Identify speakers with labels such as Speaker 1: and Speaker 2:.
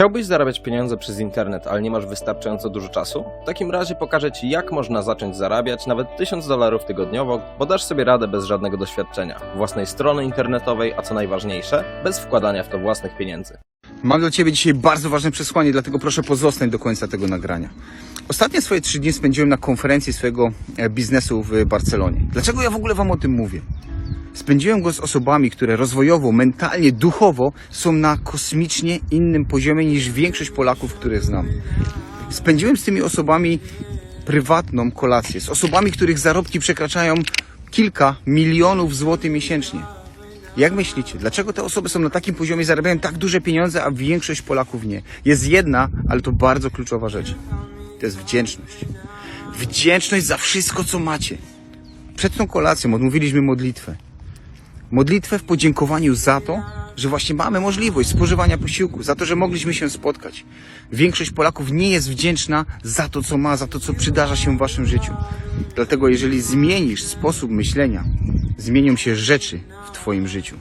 Speaker 1: Chciałbyś zarabiać pieniądze przez internet, ale nie masz wystarczająco dużo czasu? W takim razie pokażę Ci, jak można zacząć zarabiać nawet 1000 dolarów tygodniowo, bo dasz sobie radę bez żadnego doświadczenia, własnej strony internetowej, a co najważniejsze, bez wkładania w to własnych pieniędzy.
Speaker 2: Mam dla Ciebie dzisiaj bardzo ważne przesłanie, dlatego proszę pozostań do końca tego nagrania. Ostatnie swoje trzy dni spędziłem na konferencji swojego e, biznesu w Barcelonie. Dlaczego ja w ogóle Wam o tym mówię? Spędziłem go z osobami, które rozwojowo, mentalnie, duchowo są na kosmicznie innym poziomie niż większość Polaków, których znam. Spędziłem z tymi osobami prywatną kolację, z osobami, których zarobki przekraczają kilka milionów złotych miesięcznie. Jak myślicie, dlaczego te osoby są na takim poziomie, zarabiają tak duże pieniądze, a większość Polaków nie? Jest jedna, ale to bardzo kluczowa rzecz. To jest wdzięczność. Wdzięczność za wszystko, co macie. Przed tą kolacją odmówiliśmy modlitwę. Modlitwę w podziękowaniu za to, że właśnie mamy możliwość spożywania posiłku, za to, że mogliśmy się spotkać. Większość Polaków nie jest wdzięczna za to, co ma, za to, co przydarza się w waszym życiu. Dlatego, jeżeli zmienisz sposób myślenia, zmienią się rzeczy w twoim życiu.